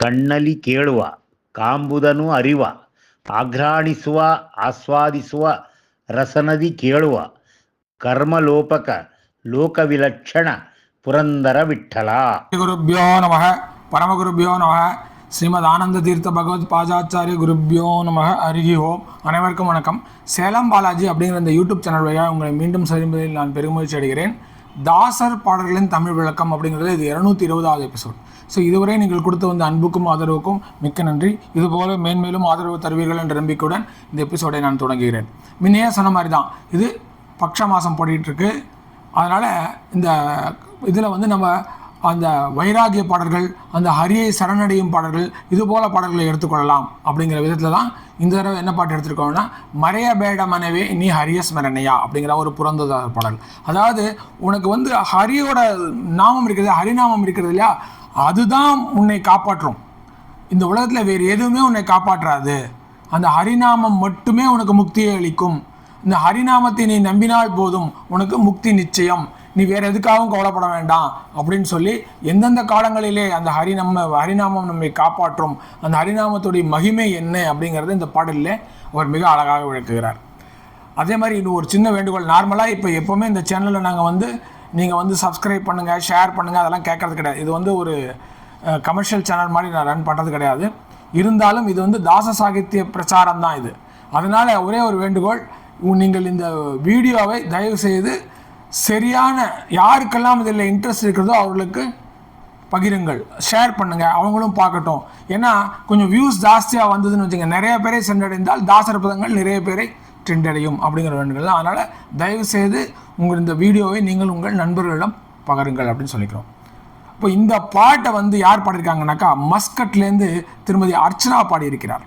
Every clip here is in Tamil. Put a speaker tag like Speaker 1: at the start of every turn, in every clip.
Speaker 1: ಕಣ್ಣಲ್ಲಿ ಕೇಳುವ ಕಾಂಬುದನು ಅರಿವ ಆಘ್ರಾಣಿಸುವ ಆಸ್ವಾದಿಸುವ ರಸನದಿ ಕೇಳುವ ಕರ್ಮಲೋಪಕ ಲೋಕವಿಲಕ್ಷಣ ಪುರಂದರ ವಿಠಲ
Speaker 2: குருப்பியோ நம பரமகுருப்பியோ நம ஸ்ரீமத் ஆனந்த தீர்த்த பகவத் பாஜாச்சாரிய குருப்பியோ நம அருகி ஓம் அனைவருக்கும் வணக்கம் சேலம் பாலாஜி அப்படிங்கிற இந்த யூடியூப் சேனல் வழியாக உங்களை மீண்டும் சந்திப்பதில் நான் பெருமகிழ்ச்சி அடைகிறேன் தாசர் பாடல்களின் தமிழ் விளக்கம் அப்படிங்கிறது இது இரநூத்தி இருபதாவது எபிசோட் ஸோ இதுவரை நீங்கள் கொடுத்த வந்த அன்புக்கும் ஆதரவுக்கும் மிக்க நன்றி. இதுபோல மேன்மேலும் ஆதரவு தருவீர்கள் என்ற நம்பிக்கையுடன் இந்த எபிசோடை நான் தொடங்குகிறேன். முன்னையே சொன்ன மாதிரி தான் இது பக்ஷ மாதம் போட்டிகிட்ருக்கு அதனால் இந்த இதில் வந்து நம்ம அந்த வைராகிய பாடல்கள் அந்த ஹரியை சரணடையும் பாடல்கள் இது போல பாடல்களை எடுத்துக்கொள்ளலாம் அப்படிங்கிற விதத்தில் தான் இந்த தடவை என்ன பாட்டு எடுத்துருக்கோம்னா மறைய பேட மனைவே நீ ஹரிய ஸ்மரணையா அப்படிங்கிற ஒரு புறந்தத பாடல். அதாவது உனக்கு வந்து ஹரியோட நாமம் இருக்கிறது ஹரிநாமம் இருக்கிறது இல்லையா? அதுதான் உன்னை காப்பாற்றும். இந்த உலகத்தில் வேறு எதுவுமே உன்னை காப்பாற்றாது. அந்த ஹரிநாமம் மட்டுமே உனக்கு முக்தியை அளிக்கும். இந்த ஹரிநாமத்தை நீ நம்பினால் போதும் உனக்கு முக்தி நிச்சயம். நீ வேற எதுக்காகவும் கவலைப்பட வேண்டாம் அப்படின்னு சொல்லி எந்தெந்த காலங்களிலே அந்த ஹரி நம்ம ஹரிநாமம் நம்மை காப்பாற்றும் அந்த ஹரிநாமத்துடைய மகிமை என்ன அப்படிங்கிறத இந்த பாடலில் அவர் மிக அழகாக விளக்குகிறார். அதே மாதிரி இன்னும் ஒரு சின்ன வேண்டுகோள் நார்மலாக இப்போ எப்போவுமே இந்த சேனலில் நாங்கள் வந்து நீங்கள் வந்து சப்ஸ்கிரைப் பண்ணுங்கள் ஷேர் பண்ணுங்கள் அதெல்லாம் கேட்கறது கிடையாது. இது வந்து ஒரு கமர்ஷியல் சேனல் மாதிரி நான் ரன் பண்ணுறது கிடையாது. இருந்தாலும் இது வந்து தாச சாகித்ய பிரச்சாரம் தான் இது. அதனால் ஒரே ஒரு வேண்டுகோள் நீங்கள் இந்த வீடியோவை தயவு செய்து சரியான யாருக்கெல்லாம் இதில் இன்ட்ரெஸ்ட் இருக்கிறதோ அவர்களுக்கு பகிருங்கள். ஷேர் பண்ணுங்கள் அவங்களும் பார்க்கட்டும். ஏன்னா கொஞ்சம் வியூஸ் ஜாஸ்தியாக வந்ததுன்னு வச்சுங்க நிறைய பேரை சென்றடைந்தால் தாசர் பதங்கள் நிறைய பேரை சென்றடையும் அப்படிங்கிற வேண்டுகள் அதனால் தயவு செய்து உங்கள் இந்த வீடியோவை நீங்கள் உங்கள் நண்பர்களிடம் பகருங்கள் அப்படின்னு சொல்லிக்கிறோம். இப்போ இந்த பாட்டை வந்து யார் பாடியிருக்காங்கனாக்கா மஸ்கட்லேருந்து திருமதி அர்ச்சனா பாடியிருக்கிறார்.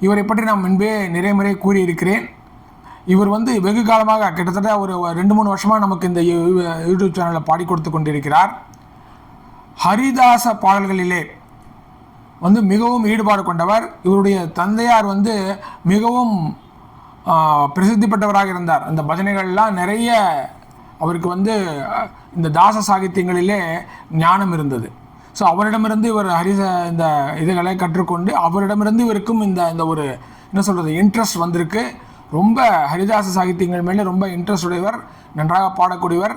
Speaker 2: இவரை பற்றி நான் முன்பே நிறைய முறை கூறியிருக்கிறேன். இவர் வந்து வெகு காலமாக கிட்டத்தட்ட ஒரு ரெண்டு மூணு வருஷமாக நமக்கு இந்த யூ- யூடியூப் சேனலில் பாடி கொடுத்து கொண்டிருக்கிறார். ஹரிதாச பாடல்களிலே வந்து மிகவும் ஈடுபாடு கொண்டவர். இவருடைய தந்தையார் வந்து மிகவும் பிரசித்தி பெற்றவராக இருந்தார். அந்த பஜனைகள்லாம் நிறைய அவருக்கு வந்து இந்த தாச சாகித்யங்களிலே ஞானம் இருந்தது. ஸோ அவரிடமிருந்து இவர் ஹரிச இந்த இதுகளை கற்றுக்கொண்டு அவரிடமிருந்து இவருக்கும் இந்த இந்த ஒரு என்ன சொல்கிறது இன்ட்ரெஸ்ட் வந்திருக்கு. ரொம்ப ஹரிதாச சாகித்யங்கள் மேலே ரொம்ப இன்ட்ரெஸ்ட் உடையவர் நன்றாக பாடக்கூடியவர்.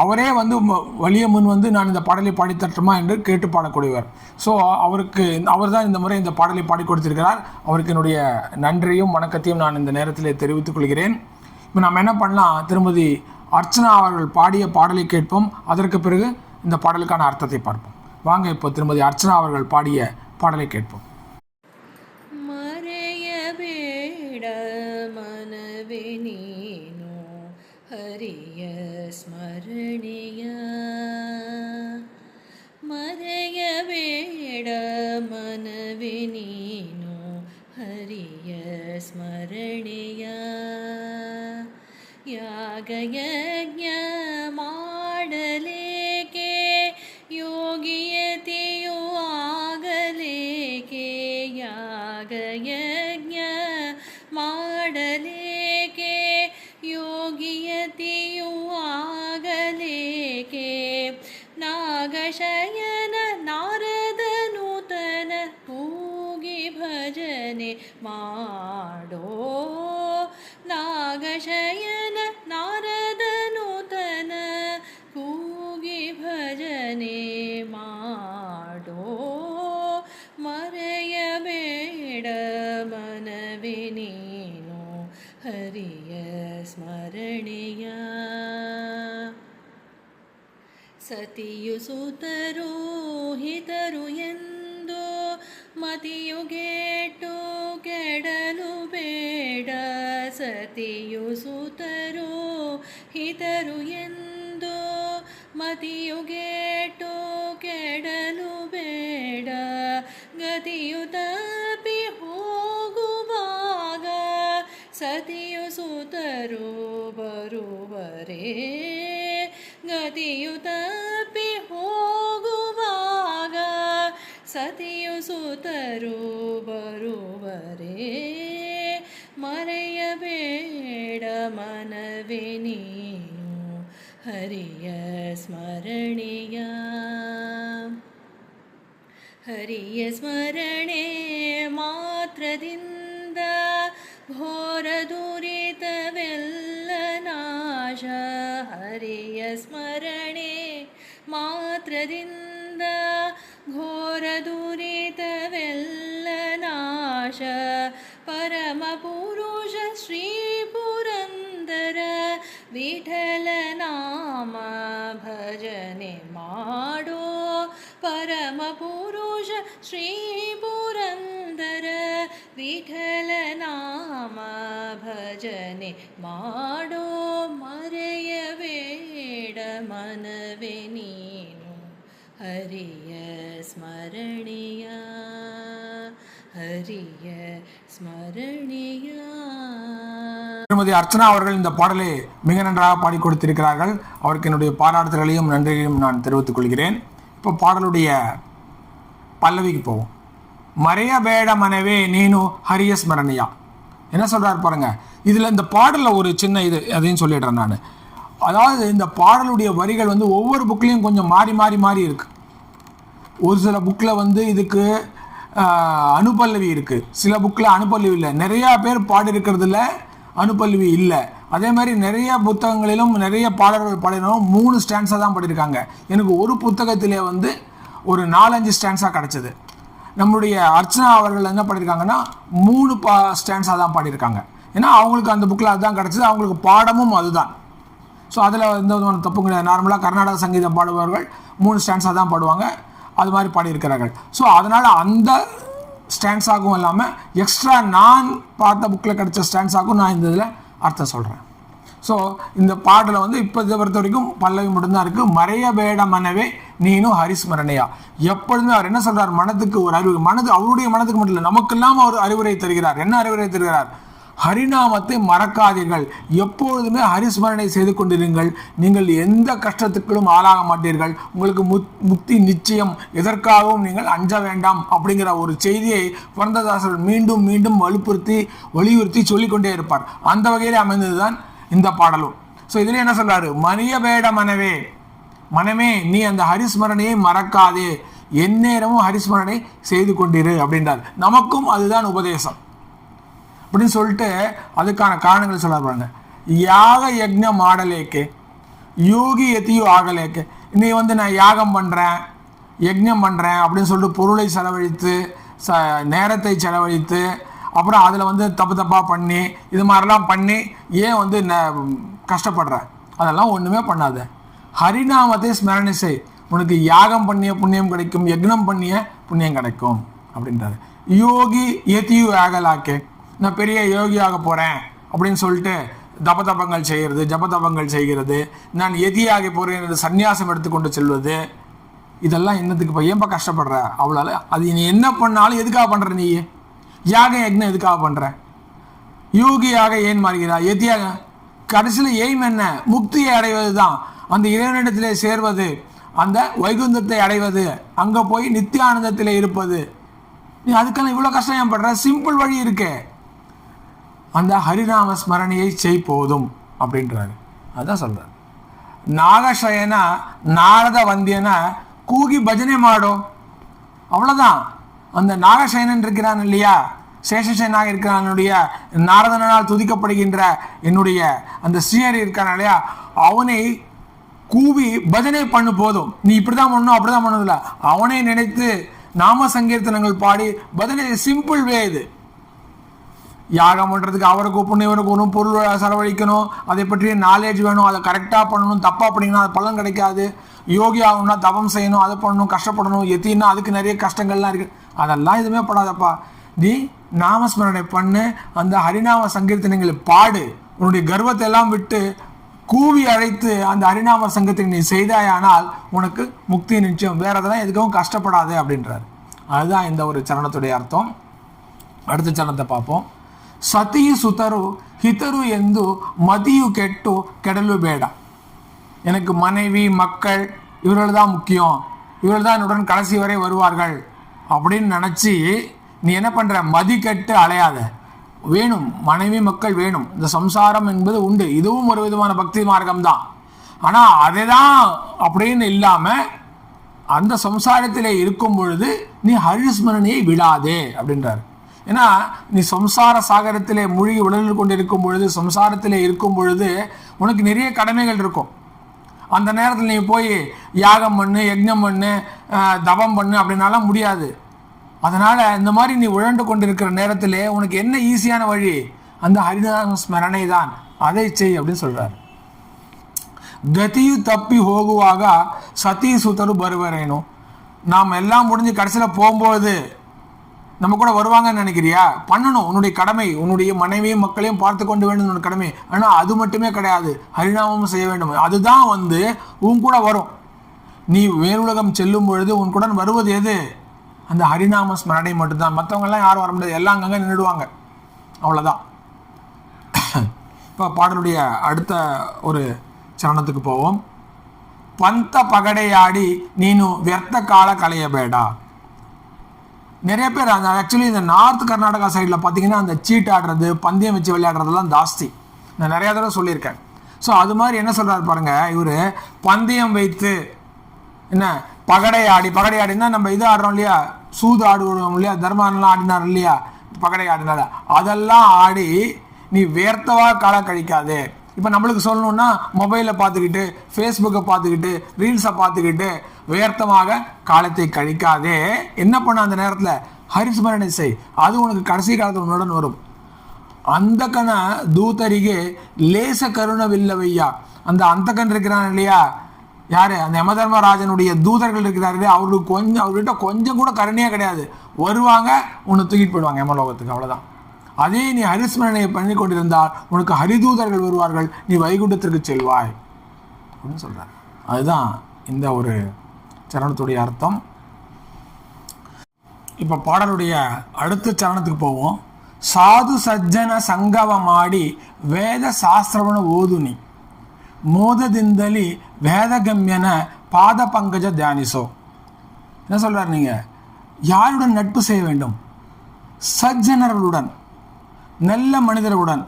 Speaker 2: அவரே வந்து வலிய முன் வந்து நான் இந்த பாடலை பாடித்தட்டுமா என்று கேட்டு பாடக்கூடியவர். ஸோ அவருக்கு அவர் தான் இந்த முறை இந்த பாடலை பாடி கொடுத்திருக்கிறார். அவருக்கு என்னுடைய நன்றியும் வணக்கத்தையும் நான் இந்த நேரத்தில் தெரிவித்துக் கொள்கிறேன். இப்போ நம்ம என்ன பண்ணலாம்? திருமதி அர்ச்சனா அவர்கள் பாடிய பாடலை கேட்போம். அதற்கு பிறகு இந்த பாடலுக்கான அர்த்தத்தை பார்ப்போம். வாங்க இப்போ திருமதி அர்ச்சனா அவர்கள் பாடிய பாடலை கேட்போம்.
Speaker 3: ಸ್ಮರಣೆಯ ಮರೆಯಬೇಡ ಮನವಿ ನೀನು ಹರಿಯ ಸ್ಮರಣೆಯ. ಯಾಗಯಜ್ಞ ಮಾಡಲೇಕೆ ಯೋಗಿಯತೆಯು ಆಗಲೇಕೆ ಯಾಗಯಜ್ಞ ಸತಿಯು ಸುತರು ಹಿತರು ಎಂದು ಮತಿಯುಗೆಟ್ಟು ಕೆಡಲು ಬೇಡ. ಸತಿಯು ಸುತರು ಹಿತರು ಎಂದು ಮತಿಯುಗೆಟ್ಟು ಕೆಡಲು ಬೇಡ. ಗತಿಯು ತಪ್ಪಿ ಹೋಗುವಾಗ ಸತಿಯು ಸೂತರು ಬರುವರೇ हरियस्मरणे मात्रदिन्द घोरदुरितवेल्लनाश हरियस्मरणे मात्रदिन्द घोरदुरितवेल्लनाश परमपुरुष श्रीपुरन्दर विठल श्रीपुरन्दर विठलनामा भजने माडो मरयवेड मनवे नीनु हरिय स्मरणीया ஹரிய ஸ்மரணியா.
Speaker 2: திருமதி அர்ச்சனா அவர்கள் இந்த பாடலை மிக நன்றாக பாடி கொடுத்திருக்கிறார்கள். அவருக்கு என்னுடைய பாராட்டுதல்களையும் நன்றிகளையும் நான் தெரிவித்துக் கொள்கிறேன். இப்போ பாடலுடைய பல்லவிக்கு போவோம். மறைய பேட மனவே நீனு ஹரிய ஸ்மரணியா என்ன சொல்கிறார் பாருங்கள் இதில் இந்த பாடலில் ஒரு சின்ன இது அதையும் சொல்லிடுறேன் நான். அதாவது இந்த பாடலுடைய வரிகள் வந்து ஒவ்வொரு புக்லேயும் கொஞ்சம் மாறி மாறி மாறி இருக்குது ஒரு சில புக்கில் வந்து இதுக்கு அனுபல்லவி இருக்குது சில புக்கில் அனுபல்லவி இல்லை. நிறையா பேர் பாடியிருக்கிறதுல அனுபல்லவி இல்லை. அதே மாதிரி நிறைய புத்தகங்களிலும் நிறைய பாடல்கள் பாடினாலும் மூணு ஸ்டான்ஸாக தான் பாடியிருக்காங்க. எனக்கு ஒரு புத்தகத்திலே வந்து ஒரு நாலஞ்சு ஸ்டான்ஸாக கிடச்சிது. நம்முடைய அர்ச்சனா அவர்கள் என்ன பண்ணியிருக்காங்கன்னா மூணு பா ஸ்டான்ஸாக தான் பாடியிருக்காங்க. ஏன்னா அவங்களுக்கு அந்த புக்கில் அதுதான் கிடச்சிது. அவங்களுக்கு பாடமும் அதுதான். ஸோ அதில் எந்த விதமான தப்பும் கிடையாது. நார்மலாக கர்நாடக சங்கீதம் பாடுபவர்கள் மூணு ஸ்டான்ஸாக தான் பாடுவாங்க. அது மாதிரி பாடியிருக்கிறார்கள். ஸோ அதனால் அந்த ஸ்டான்ஸாகவும் இல்லாமல் எக்ஸ்ட்ரா நான் பார்த்த புக்கில் கிடைச்ச ஸ்டான்ஸாகவும் நான் இந்த இதில் அர்த்தம் சொல்கிறேன் ஸோ இந்த பாடலில் வந்து இப்போ இதை பொறுத்த வரைக்கும் பல்லவி மட்டும்தான் இருக்குது மறைய பேட மனவே நீனும் ஹரிஸ்மரணையா. எப்பொழுதுமே அவர் என்ன சொல்கிறார் மனதுக்கு ஒரு அறிவு. மனது அவருடைய மனதுக்கு மட்டும் இல்லை நமக்கெல்லாம் அவர் அறிவுரை தருகிறார். என்ன அறிவுரை தருகிறார்? ஹரிநாமத்தை மறக்காதீர்கள். எப்பொழுதுமே ஹரிஸ்மரணை செய்து கொண்டிருங்கள். நீங்கள் எந்த கஷ்டத்துக்களும் ஆளாக மாட்டீர்கள். உங்களுக்கு முத் முக்தி நிச்சயம். எதற்காகவும் நீங்கள் அஞ்ச வேண்டாம் அப்படிங்கிற ஒரு செய்தியை புரந்ததாசர் மீண்டும் மீண்டும் வலுப்புறுத்தி வலியுறுத்தி சொல்லிக்கொண்டே இருப்பார். அந்த வகையில் அமைந்ததுதான் இந்த பாடலும். ஸோ இதில் என்ன சொல்றாரு? மனிய பேட மனவே மனமே நீ அந்த ஹரிஸ்மரணையை மறக்காதே. எந்நேரமும் ஹரிஸ்மரணை செய்து கொண்டிரு அப்படின்றார். நமக்கும் அதுதான் உபதேசம். அப்படின்னு சொல்லிட்டு அதுக்கான காரணங்கள் சொல்ல பாருங்க. யாக யக்ஞம் ஆடலேக்கு யோகி எத்தியோ ஆகலேக்கு நீ வந்து நான் யாகம் பண்ணுறேன் யக்ஞம் பண்ணுறேன் அப்படின்னு சொல்லிட்டு பொருளை செலவழித்து ச நேரத்தை செலவழித்து அப்புறம் அதில் வந்து தப்பு தப்பாக பண்ணி இது மாதிரிலாம் பண்ணி ஏன் வந்து ந- கஷ்டப்படுற? அதெல்லாம் ஒன்றுமே பண்ணாத. ஹரிநாமத்தை ஸ்மரணை செய். உனக்கு யாகம் பண்ணிய புண்ணியம் கிடைக்கும் யக்னம் பண்ணிய புண்ணியம் கிடைக்கும் அப்படின்றாரு. யோகி எத்தியு ஆகலாக்கே. நான் பெரிய யோகியாக போகிறேன் அப்படின்னு சொல்லிட்டு தபதபங்கள் செய்கிறது ஜபதபங்கள் செய்கிறது நான் எதியாக போகிறேன் என்று சந்நியாசம் எடுத்துக்கொண்டு செல்வது இதெல்லாம் என்னத்துக்கு இப்போ ஏன்பா கஷ்டப்படுற? அவ்வளோ அது நீ என்ன பண்ணாலும் எதுக்காக பண்ணுற நீ? யாக யக்னம் எதுக்காக பண்ணுற யூகியாக ஏன் மாறுகிறார் எத்தியாக கடைசியில் எய்ம் என்ன? முக்தியை அடைவது தான் அந்த இறைவனிடத்திலே சேர்வது அந்த வைகுந்தத்தை அடைவது அங்கே போய் நித்தியானந்தத்தில் இருப்பது. நீ அதுக்கான இவ்வளோ கஷ்டம் ஏன் படுற? சிம்பிள் வழி இருக்கே. அந்த ஹரிநாம ஸ்மரணியை செய் போதும் அப்படின்றாரு. அதுதான் சொல்கிறார் நாகசயனா நாரத வந்தியனா கூகி பஜனை மாடும். அவ்வளோதான் அந்த நாகசேனன் இருக்கிறான் இல்லையா? சேஷசேனாக இருக்கிறான் என்னுடைய நாரதனால் துதிக்கப்படுகின்ற என்னுடைய அந்த சீயர் இருக்கான் இல்லையா? அவனை கூவி பஜனை பண்ணு போதும். நீ இப்படி தான் பண்ணணும் அப்படிதான் பண்ணதில்ல அவனை நினைத்து நாம சங்கீர்த்தனங்கள் பாடி பஜனை சிம்பிள் வே இது. யாகம் பண்ணுறதுக்கு அவரை கூப்பிடணும் இவரை கூப்பிடணும் பொருள் செலவழிக்கணும் அதை பற்றிய நாலேஜ் வேணும் அதை கரெக்டாக பண்ணணும் தப்பாக பண்ணிங்கன்னா அது பலன் கிடைக்காது. யோகி ஆகணும்னா தபம் செய்யணும் அதை பண்ணணும் கஷ்டப்படணும் எத்தின்னா அதுக்கு நிறைய கஷ்டங்கள்லாம் இருக்குது அதெல்லாம் எதுவுமே படாதப்பா. நீ நாமஸ்மரணை பண்ணு அந்த ஹரிநாம சங்கீர்த்தனங்களை பாடு. உன்னுடைய கர்வத்தை எல்லாம் விட்டு கூவி அழைத்து அந்த ஹரிநாம சங்கத்தை நீ செய்தாயானால் உனக்கு முக்தி நிச்சயம். வேற எதெல்லாம் எதுக்கவும் கஷ்டப்படாதே அப்படின்றார். அதுதான் இந்த ஒரு சரணத்துடைய அர்த்தம். அடுத்த சரணத்தை பார்ப்போம். ಸತಿ ಸುತರು ஹிதரு ಎಂದು மதியு கெட்டு கெடலு பேடா எனக்கு மனைவி மக்கள் இவர்கள் தான் முக்கியம். இவர்கள் தான் என்னுடன் கடைசி வரை வருவார்கள். அப்படின்னு நினச்சி நீ என்ன பண்ணுற மதிக்கட்டு அலையாத. வேணும். மனைவி மக்கள் வேணும். இந்த சம்சாரம் என்பது உண்டு. இதுவும் ஒரு விதமான பக்தி மார்க்கம் தான் ஆனால் அதை தான் அப்படின்னு இல்லாமல் அந்த சம்சாரத்திலே இருக்கும் பொழுது நீ ஹரிஸ்மரணியை விடாதே அப்படின்றார். ஏன்னா நீ சம்சார சாகரத்திலே மூழ்கி உடலில் கொண்டு இருக்கும் பொழுது சம்சாரத்திலே இருக்கும் பொழுது உனக்கு நிறைய கடமைகள் இருக்கும். அந்த நேரத்தில் நீ போய் யாகம் பண்ணு யஜ்ஞம் பண்ணு தவம் பண்ணு அப்படின்னாலாம் முடியாது. அதனால் இந்த மாதிரி நீ உழண்டு கொண்டிருக்கிற நேரத்தில் உனக்கு என்ன ஈஸியான வழி? அந்த ஹரிதாசம் ஸ்மரணை தான் அதை செய் அப்படின்னு சொல்கிறார் கதியு தப்பி போகுவாக சதி சுத்தரு பருவரேனும் நாம் எல்லாம் முடிஞ்சு கடைசியில் போகும்போது நம்ம கூட வருவாங்கன்னு நினைக்கிறியா? பண்ணணும். உன்னுடைய கடமை உன்னுடைய மனைவியும் மக்களையும் பார்த்து கொண்டு வேண்டும் கடமை. ஆனால் அது மட்டுமே கிடையாது. ஹரிநாமம் செய்ய வேண்டும். அதுதான் வந்து உன் கூட வரும். நீ வேலுலகம் செல்லும் பொழுது உன் வருவது எது? அந்த ஹரிநாம ஸ்மரணை மட்டும்தான். மற்றவங்கெல்லாம் யாரும் வர முடியாது. எல்லாம் அங்கங்கே நின்றுடுவாங்க. அவ்வளோதான் இப்போ பாடலுடைய அடுத்த ஒரு சரணத்துக்கு போவோம். பந்த பகடையாடி நீனு வெர்த்த கால கலைய பேடா நிறைய பேர் அந்த ஆக்சுவலி இந்த நார்த் கர்நாடகா சைடில் பார்த்தீங்கன்னா அந்த சீட் ஆடுறது பந்தயம் வச்சு விளையாடுறதெல்லாம் ஜாஸ்தி. நான் நிறையா தடவை சொல்லியிருக்கேன். ஸோ அது மாதிரி என்ன சொல்கிறாரு பாருங்கள் இவர் பந்தயம் வைத்து என்ன பகடை ஆடி பகடை ஆடினா நம்ம இது ஆடுறோம் இல்லையா? சூது ஆடுவோம் இல்லையா? தர்மானலாம் ஆடினார் இல்லையா? பகடை ஆடினார். அதெல்லாம் ஆடி நீ வேர்த்தவா கால கழிக்காதே. இப்போ நம்மளுக்கு சொல்லணுன்னா மொபைலை பார்த்துக்கிட்டு ஃபேஸ்புக்கை பார்த்துக்கிட்டு ரீல்ஸை பார்த்துக்கிட்டு வேர்த்தமாக காலத்தை கழிக்காதே. என்ன பண்ண அந்த நேரத்தில்? ஹரிஸ்மரணை செய். அது உனக்கு கடைசி காலத்தில் உன்னுடன் வரும். அந்த கண தூத்தரிகே லேச கருணவில்லவையா அந்த அந்த கண் இருக்கிறான் இல்லையா? யார்? அந்த யமதர்மராஜனுடைய தூதர்கள் இருக்கிறார் அவருக்கு கொஞ்சம் அவர்கிட்ட கொஞ்சம் கூட கருணையாக கிடையாது. வருவாங்க உன்னை தூக்கிட்டு போயிடுவாங்க யமலோகத்துக்கு. அவ்வளோதான் அதே நீ ஹரிஸ்மரணையை பண்ணி கொண்டிருந்தால் உனக்கு ஹரிதூதர்கள் வருவார்கள் நீ வைகுண்டத்திற்கு செல்வாய் அப்படின்னு சொல்றாரு அதுதான் இந்த ஒரு சரணத்துடைய அர்த்தம் இப்போ பாடலுடைய அடுத்த சரணத்துக்கு போவோம் ಸಾಧು ಸಜ್ಜನ ಸಂಗವ ಮಾಡಿ ವೇದ ಶಾಸ್ತ್ರವನ್ನು ಓದು ನೀ மோததிந்தலி வேதகம்யன பாத பங்கஜ தியானிசோ என்ன சொல்றார் நீங்க யாருடன் நட்பு செய்ய வேண்டும் சஜ்ஜனர்களுடன் நல்ல மனிதர்களுடன்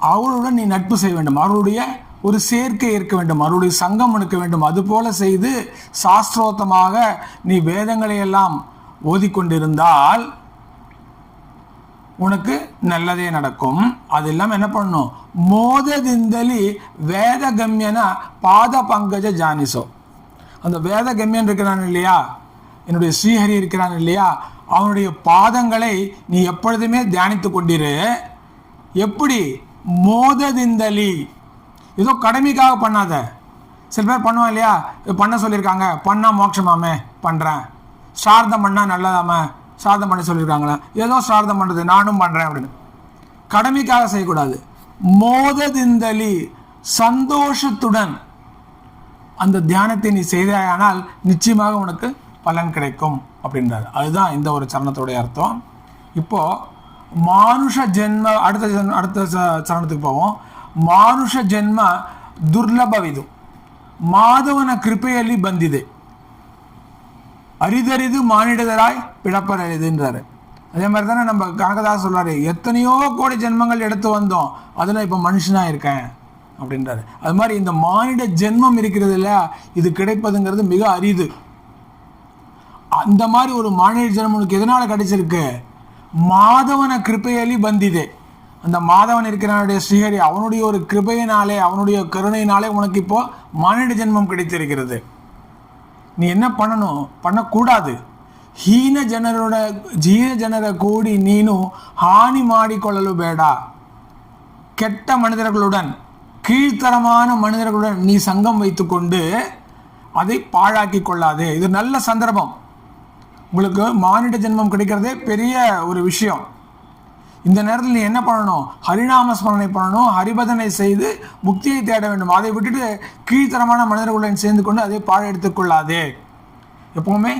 Speaker 2: அவர்களுடன் நீ நட்பு செய்ய வேண்டும். அவருடைய ஒரு சேர்க்கை இருக்க வேண்டும். அவருடைய சங்கம் இருக்க வேண்டும். அதுபோல செய்து சாஸ்திரோத்தமாக நீ வேதங்களை எல்லாம் ஓதிக்கொண்டிருந்தால் உனக்கு நல்லதே நடக்கும். அது இல்லாமல் என்ன பண்ணணும்? மோததிந்தலி வேதகம்யன பாத பங்கஜ ஜானிசோ. அந்த வேதகம்யன் இருக்கிறான் இல்லையா? என்னுடைய ஸ்ரீஹரி இருக்கிறான் இல்லையா? அவனுடைய பாதங்களை நீ எப்பொழுதுமே தியானித்து கொண்டிரு. எப்படி? மோததிந்தலி. ஏதோ கடமைக்காக பண்ணாத. சில பேர் பண்ணுவான் இல்லையா? பண்ண சொல்லியிருக்காங்க. பண்ணால் மோட்சமாமே பண்ணுறேன் சார்தம் பண்ணால் நல்லதாமே சார்தம் பண்ண சொல்லியிருக்காங்களா. ஏதோ சார்தம் பண்ணுறது நானும் பண்ணுறேன் அப்படின்னு. கடமைக்காக செய்யக்கூடாது. மோததிந்தலி சந்தோஷத்துடன் அந்த தியானத்தை நீ செய்தாயானால் நிச்சயமாக உனக்கு பலன் கிடைக்கும். அப்படின்றாரு அதுதான் இந்த ஒரு சரணத்துடைய அர்த்தம் இப்போ மானுஷ ஜென்ம அடுத்த ஜென்ம- அடுத்த ச- சரணத்துக்கு போவோம் ಮಾನುಷ ಜನ್ಮ ದುರ್ಲಭವಿದು ಮಾಧವನ ಕೃಪೆಯಲ್ಲಿ ಬಂದಿದೆ அரிதரிது மானிடராய் பிறப்பறிதுன்றாரு அதே மாதிரி தானே நம்ம கனகதாஸ் சொல்றாரு எத்தனையோ கோடி ஜென்மங்கள் எடுத்து வந்தோம் அதில் இப்போ மனுஷனா இருக்கேன் அப்படின்றாரு அது மாதிரி இந்த மானிட ஜென்மம் இருக்கிறது இல்லையா இது கிடைப்பதுங்கிறது மிக அரிது அந்த மாதிரி ஒரு மானிட ஜென்மம் உனக்கு எதனால கிடைச்சிருக்கு மாதவன கிருப்பையலி பந்திதே அந்த மாதவன் இருக்கிறவனுடைய ஸ்ரீஹரி அவனுடைய ஒரு கிருபையினாலே அவனுடைய கருணையினாலே உனக்கு இப்போ மானிட ஜென்மம் கிடைத்திருக்கிறது நீ என்ன பண்ணணும் பண்ணக்கூடாது ಹೀನ ಜನರೋಡ ಹೀನ ಜನರ ಕೂಡಿ ನೀನು ಹಾನಿ ಮಾಡಿಕೊಳ್ಳಲು ಬೇಡ கெட்ட மனிதர்களுடன் கீழ்த்தரமான மனிதர்களுடன் நீ சங்கம் வைத்துக்கொண்டு அதை பாழாக்கி கொள்ளாதே இது நல்ல சந்தர்ப்பம் உங்களுக்கு மானிட ஜென்மம் கிடைக்கிறதே பெரிய ஒரு விஷயம். இந்த நேரத்தில் நீ என்ன பண்ணணும்? ஹரிநாம ஸ்மரணை பண்ணணும். ஹரிபதனை செய்து முக்தியை தேட வேண்டும். அதை விட்டுட்டு கீழ்த்தரமான மனிதர்களுடன் சேர்ந்து கொண்டு அதை பாழ எடுத்துக்கொள்ளாதே. எப்பவுமே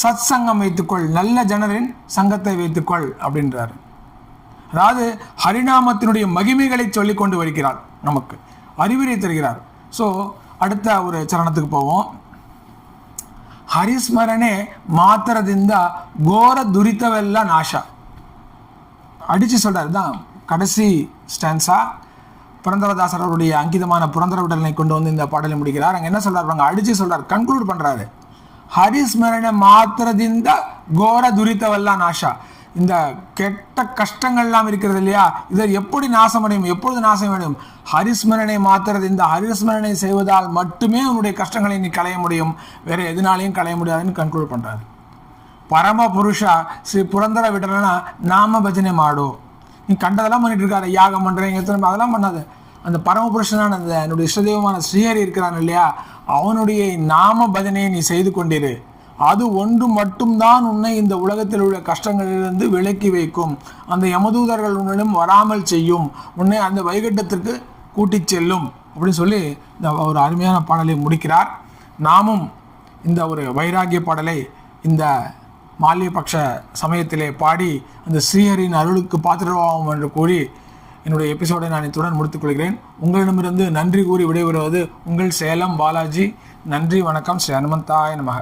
Speaker 2: சத் சங்கம் வைத்துக்கொள். நல்ல ஜனரின் சங்கத்தை வைத்துக்கொள் அப்படின்றார். அதாவது ஹரிநாமத்தினுடைய மகிமைகளை சொல்லிக் கொண்டு வருகிறார் நமக்கு. அறிவுரை தருகிறார். ஸோ அடுத்த ஒரு சரணத்துக்கு போவோம். ಹರಿಸ್ಮರಣೆ ಮಾತ್ರದಿಂದ ಘೋர துரித்தவெல்லாம் நாஷா அடித்து சொல்கிறார் தான் கடைசி ஸ்டான்ஸா புரந்தரதாசர் அவருடைய அங்கிதமான புரந்தர விடலை கொண்டு வந்து இந்த பாடலை முடிக்கிறார் அங்கே என்ன சொல்கிறார் பாருங்க அடித்து சொல்கிறார் கன்க்ளூட் பண்ணுறாரு ஹரிஸ்மரண மாத்திரதிந்த கோர துரித்தவெல்லாம் நாஷா இந்த கெட்ட கஷ்டங்கள்லாம் இருக்கிறது இல்லையா இதை எப்படி நாசமடையும் எப்பொழுது நாசம் அடையும் ஹரிஸ்மரணை மாத்திரது இந்த ஹரிஸ்மரணை செய்வதால் மட்டுமே உன்னுடைய கஷ்டங்களை நீ களைய முடியும். வேற எதுனாலையும் களைய முடியாதுன்னு கன்க்ளூட் பண்றாரு. பரம புருஷா ஸ்ரீ புரந்தர விடலனா நாம பஜனை மாடு. நீ கண்டதெல்லாம் பண்ணிட்டு இருக்காரு யாகம் பண்றேன் எத்தனை அதெல்லாம் பண்ணாது. அந்த பரமபுருஷனான அந்த என்னுடைய இஷ்டதெய்வமான ஸ்ரீஹரி இருக்கிறான் இல்லையா அவனுடைய நாம பஜனையை நீ செய்து கொண்டிரு. அது ஒன்று மட்டும்தான் உன்னை இந்த உலகத்தில் உள்ள கஷ்டங்களிலிருந்து விலக்கி வைக்கும். அந்த யமதூதர்கள் உன்னிடம் வராமல் செய்யும். உன்னை அந்த வைகட்டத்திற்கு கூட்டிச் செல்லும் அப்படின்னு சொல்லி இந்த ஒரு அருமையான பாடலை முடிக்கிறார். நாமும் இந்த ஒரு வைராகிய பாடலை இந்த மாலியபக்ஷ சமயத்திலே பாடி அந்த ஸ்ரீஹரின் அருளுக்கு பாத்திரவாகும் என்று கூறி என்னுடைய எபிசோடை நான் இத்துடன் முடித்துக் கொள்கிறேன். உங்களிடமிருந்து நன்றி கூறி விடைபெறுவது உங்கள் சேலம் பாலாஜி. நன்றி வணக்கம். ஸ்ரீ ஹனுமந்தாய நமக.